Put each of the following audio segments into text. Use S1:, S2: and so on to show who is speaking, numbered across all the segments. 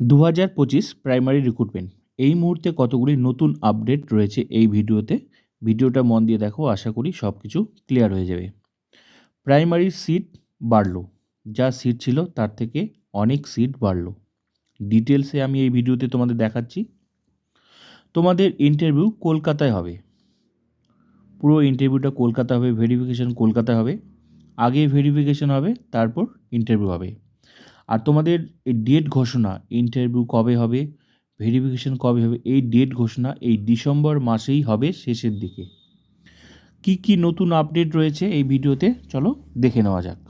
S1: দু হাজার পঁচিশ প্রাইমারি রিক্রুটমেন্ট। এই মুহূর্তে কতগুলি নতুন আপডেট রয়েছে এই ভিডিওতে? ভিডিওটা মন দিয়ে দেখো, আশা করি সব কিছু ক্লিয়ার হয়ে যাবে। প্রাইমারি সিট বাড়লো। যা সিট ছিল তার থেকে অনেক সিট বাড়লো। ডিটেলসে আমি এই ভিডিওতে তোমাদের দেখাচ্ছি। তোমাদের ইন্টারভিউ কলকাতায় হবে। পুরো ইন্টারভিউটা কলকাতা হবে, ভেরিফিকেশন কলকাতায় হবে। আগে ভেরিফিকেশন হবে, তারপর ইন্টারভিউ হবে। আর তোমাদের এই ডেট ঘোষণা ইন্টারভিউ কবে হবে ভেরিফিকেশন কবে হবে, এই ডেট ঘোষণা এই ডিসেম্বর মাসেই হবে শেষের দিকে। কি কি নতুন আপডেট রয়েছে এই ভিডিওতে চলো দেখে নেওয়া যাক।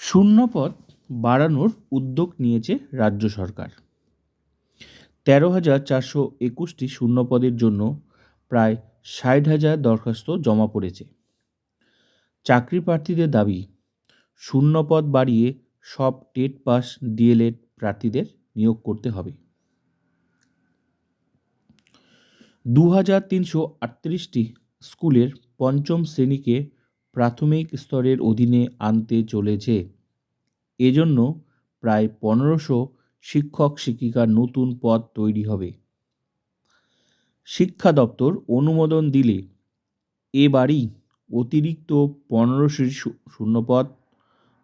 S1: শূন্যপদ বাড়ানোর উদ্যোগ নিয়েছে রাজ্য সরকার। তেরো হাজার চারশো একুশটি শূন্যপদের জন্য প্রায় ষাট হাজার দরখাস্ত জমা পড়েছে। চাকরি প্রার্থীদের দাবি, শূন্যপদ বাড়িয়ে সব টেট পাস ডিএলএড প্রার্থীদের নিয়োগ করতে হবে। দু হাজার তিনশো আটত্রিশটি স্কুলের পঞ্চম শ্রেণীকে প্রাথমিক স্তরের অধীনে আনতে চলেছে। এজন্য প্রায় পনেরোশো শিক্ষক শিক্ষিকার নতুন পদ তৈরি হবে। শিক্ষা দপ্তর অনুমোদন দিলে এবারই অতিরিক্ত পনেরোশো শূন্যপদ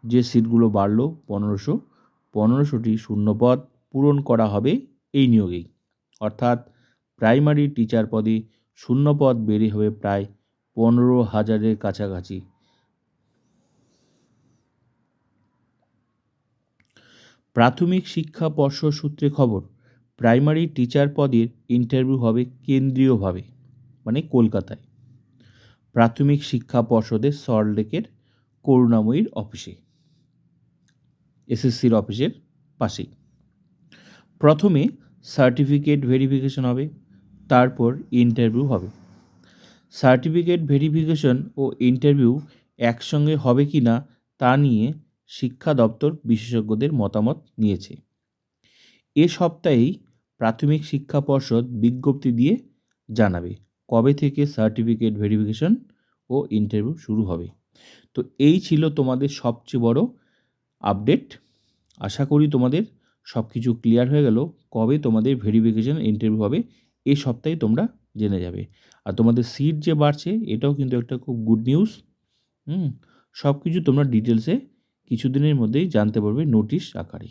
S1: যে সিটগুলো বাড়লো, পনেরোশো, পনেরোশোটি শূন্যপদ পূরণ করা হবে এই নিয়োগেই। অর্থাৎ প্রাইমারি টিচার পদে শূন্যপদ বেড়ে হবে প্রায় পনেরো হাজারের কাছাকাছি। প্রাথমিক শিক্ষা পর্ষদ সূত্রে খবর, প্রাইমারি টিচার পদের ইন্টারভিউ হবে কেন্দ্রীয়ভাবে মানে কলকাতায়। প্রাথমিক শিক্ষা পর্ষদের সল্টলেকের করুণাময়ীর অফিসে। এসএসসির অফিসের পাশেই। প্রথমে সার্টিফিকেট ভেরিফিকেশন হবে, তারপর ইন্টারভিউ হবে। সার্টিফিকেট ভেরিফিকেশন ও ইন্টারভিউ একসঙ্গে হবে কি না, তা নিয়ে শিক্ষা দপ্তর বিশেষজ্ঞদের মতামত নিয়েছে। এ সপ্তাহেই প্রাথমিক শিক্ষা পর্ষদ বিজ্ঞপ্তি দিয়ে জানাবে। কবে থেকে সার্টিফিকেট ভেরিফিকেশন ও ইন্টারভিউ শুরু হবে? তো এই ছিল তোমাদের সবচেয়ে বড় আপডেট আশা করি তোমাদের সব কিছু ক্লিয়ার হয়ে গেল। কবে তোমাদের ভেরিফিকেশন ইন্টারভিউ হবে এই সপ্তাহে তোমরা জেনে যাবে। আর তোমাদের সিট যে বাড়ছে, এটাও কিন্তু একটা খুব গুড নিউজ হুম সব কিছু তোমরা ডিটেলসে কিছুদিনের মধ্যেই জানতে পারবে নোটিশ আকারে।